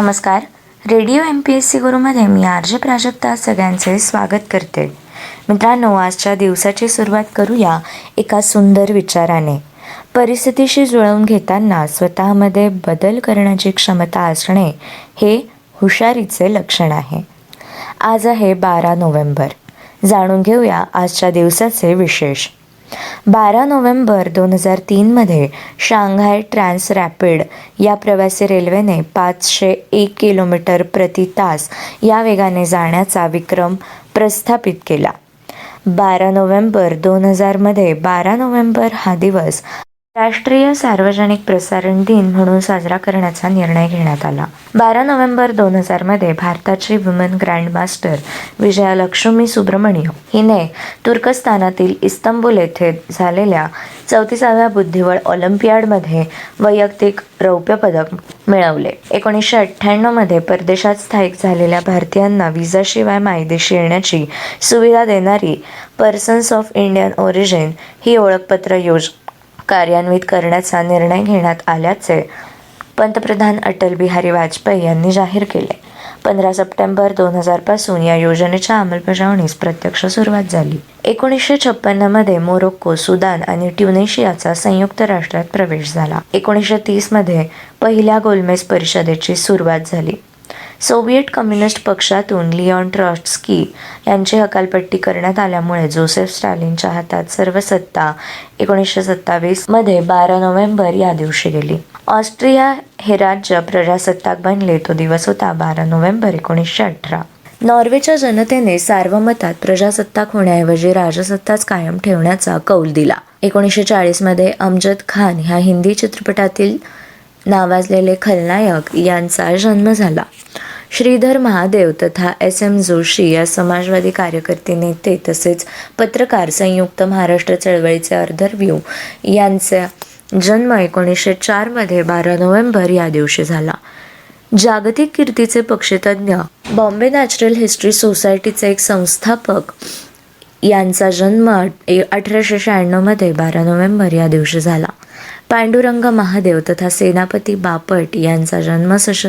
नमस्कार. Radio M P S C गुरुमध्ये मी R Prajakta सगळ्यांचे स्वागत करते. मित्रांनो आजच्या दिवसाची सुरुवात करूया एका सुंदर विचाराने. परिस्थितीशी जुळवून घेताना स्वतःमध्ये बदल करण्याची क्षमता असणे हे हुशारीचे लक्षण आहे. आज आहे बारा नोव्हेंबर. जाणून घेऊया आजच्या दिवसाचे विशेष. बारा नोव्हेंबर दोन हजार तीनमध्ये शांघाय ट्रान्स रॅपिड या प्रवासी रेल्वेने पाचशे एक किलोमीटर प्रति तास या वेगाने जाण्याचा विक्रम प्रस्थापित केला. बारा नोव्हेंबर दोन हजारमध्ये बारा नोव्हेंबर हा दिवस राष्ट्रीय सार्वजनिक प्रसारण दिन म्हणून साजरा करण्याचा निर्णय घेण्यात आला. बारा नोव्हेंबर दोन हजारमध्ये भारताची वुमन ग्रँडमास्टर विजयालक्ष्मी सुब्रमण्य हिने तुर्कस्तानातील इस्तंबुल येथे झालेल्या चौतीसाव्या बुद्धिबळ ऑलिम्पियाडमध्ये वैयक्तिक रौप्य पदक मिळवले. एकोणीसशे अठ्ठ्याण्णवमध्ये परदेशात स्थायिक झालेल्या भारतीयांना विजाशिवाय मायदेशी येण्याची सुविधा देणारी पर्सन्स ऑफ इंडियन ओरिजिन ही ओळखपत्र योज कार्यान्वित करण्याचा निर्णय घेण्यात आल्याचे पंतप्रधान अटल बिहारी वाजपेयी यांनी जाहीर केले. पंधरा सप्टेंबर दोन हजारपासून या योजनेच्या अंमलबजावणीस प्रत्यक्ष सुरुवात झाली. एकोणीसशे छप्पन्नमध्ये मोरोक्को सुदान आणि ट्युनेशियाचा संयुक्त राष्ट्रात प्रवेश झाला. एकोणीसशे तीसमध्ये पहिल्या गोलमेज परिषदेची सुरुवात झाली. सोव्हिएट कम्युनिस्ट पक्षातून लिऑन ट्रॉट्स्की यांची हकालपट्टी करण्यात आल्यामुळे जोसेफ स्टॅलिनच्या हातात सर्व सत्ता एकोणीसशे सत्तावीसमध्ये बारा नोव्हेंबर या दिवशी गेली. ऑस्ट्रिया हे राज्य प्रजासत्ताक बनले तो दिवस होता बारा नोव्हेंबर एकोणीसशे अठरा. नॉर्वेच्या जनतेने सार्वमतात प्रजासत्ताक होण्याऐवजी राजसत्ताच कायम ठेवण्याचा कौल दिला. एकोणीसशे चाळीसमध्ये अमजद खान ह्या हिंदी चित्रपटातील नावाजलेले खलनायक यांचा जन्म झाला. श्रीधर महादेव तथा एस एम जोशी या समाजवादी कार्यकर्ते नेते तसेच पत्रकार संयुक्त महाराष्ट्र चळवळीचे अर्धरव्यू यांचा जन्म एकोणीसशे चारमध्ये बारा नोव्हेंबर या दिवशी झाला. जागतिक कीर्तीचे पक्षीतज्ञ बॉम्बे नॅचरल हिस्ट्री सोसायटीचे एक संस्थापक यांचा जन्म ए- अठराशे शहाण्णवमध्ये बारा नोव्हेंबर या दिवशी झाला. पांडुरंग महादेव तथा सेनापती बापट यांचा जन्म सश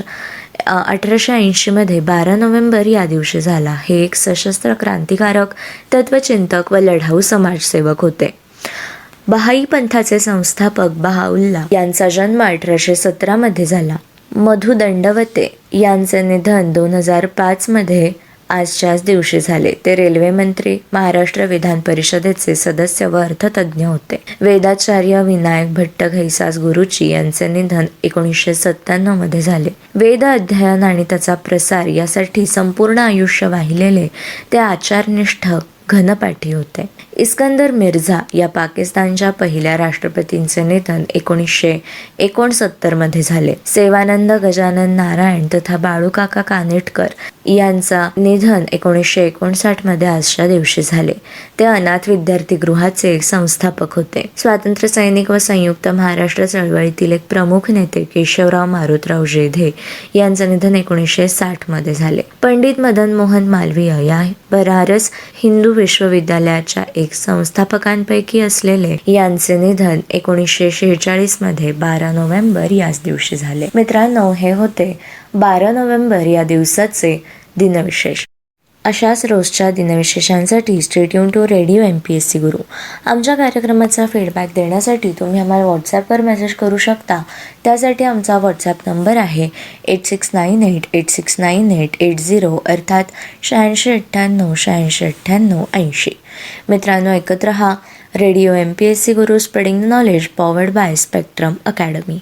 अठराशे ऐंशीमध्ये बारा नोव्हेंबर या दिवशी झाला. हे एक सशस्त्र क्रांतिकारक तत्वचिंतक व लढाऊ समाजसेवक होते. बहाई पंथाचे संस्थापक बहाउल्ला यांचा जन्म अठराशे सतरामध्ये झाला. मधु दंडवते यांचे निधन दोन हजार पाचमध्ये आजच्याच दिवशी झाले. ते रेल्वे मंत्री महाराष्ट्र विधान परिषदेचे सदस्य व अर्थतज्ञ होते. वेदाचार्य विनायक भट्ट घैसास गुरुची यांचे निधन एकोणीसशे सत्त्याण्णवमध्ये झाले. वेद अध्ययन आणि त्याचा प्रसार यासाठी संपूर्ण आयुष्य वाहिलेले ते आचारनिष्ठ घनपाठी होते. इस्कंदर मिर्झा या पाकिस्तानच्या पहिल्या राष्ट्रपतींचे निधन एकोणीसशे एकोणसत्तरमध्ये झाले. सेवानंद गजानन नारायण तथा बाळूकाका कानेटकर यांचा निधन एकोणीसशे एकोणसाठमध्ये आजच्या दिवशी झाले. ते अनाथ विद्यार्थी गृहाचे एक संस्थापक होते. स्वातंत्र्य सैनिक व संयुक्त महाराष्ट्र चळवळीतील एक प्रमुख नेते केशवराव मारुतराव जेधे यांचं निधन एकोणीसशे साठमध्ये झाले. पंडित मदन मोहन मालवीय या बनारस हिंदू विश्वविद्यालयाच्या एक संस्थापकांपैकी असलेले यांचे निधन एकोणीसशे शेहेचाळीसमध्ये बारा नोव्हेंबर याच दिवशी झाले. मित्रांनो हे होते बारा नोव्हेंबर या दिवसाचे दिनविशेष. अशाच रोजच्या दिनविशेषांसाठी stay tuned to radio M P S C Guru आमच्या कार्यक्रमाचा फीडबॅक देण्यासाठी तुम्ही आम्हाला व्हॉट्सॲपवर मेसेज करू शकता. त्यासाठी आमचा व्हॉट्सॲप नंबर आहे eight six nine eight eight six nine eight eight zero अर्थात शहाऐंशी अठ्ठ्याण्णव शहाऐंशी अठ्ठ्याण्णव ऐंशी. मित्रांनो एकत्र हा radio M P S C Guru spreading knowledge powered by Spectrum Academy